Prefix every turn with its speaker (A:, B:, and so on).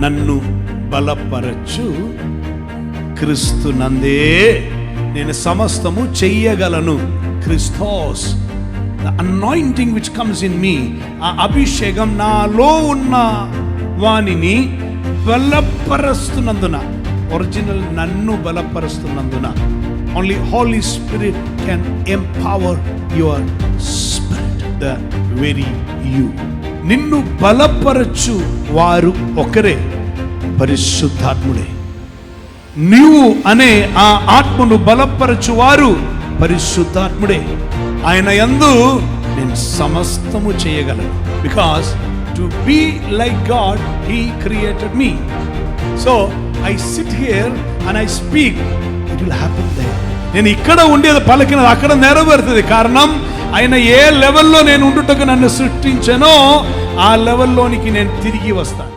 A: నన్ను బలపరచు. క్రీస్తు నందే నేను సమస్తము చెయ్యగలను. Christos the anointing which comes in me ఆ అభిషేకం నాలో ఉన్న వానిని బలపరుస్తున్నందున ఒరిజినల్ నన్ను బలపరుస్తున్నందున only holy spirit can empower your spirit the very you నిన్ను బలపరచు వారు ఒకరే పరిశుద్ధాత్ముడే. నీవు అనే ఆ ఆత్మను బలపరచు వారు పరిశుద్ధాత్ముడే. ఆయన యందు నేను సమస్తము చేయగలను. Because to be like God he created me so I sit here and I speak it will happen they నేను ఇక్కడ ఉండేది పలికినది అక్కడ నెరవేరుతుంది. కారణం ఆయన ఏ లెవెల్లో నేను ఉండుటకు నన్ను సృష్టించానో ఆ లెవెల్లోనికి నేను తిరిగి వస్తాను.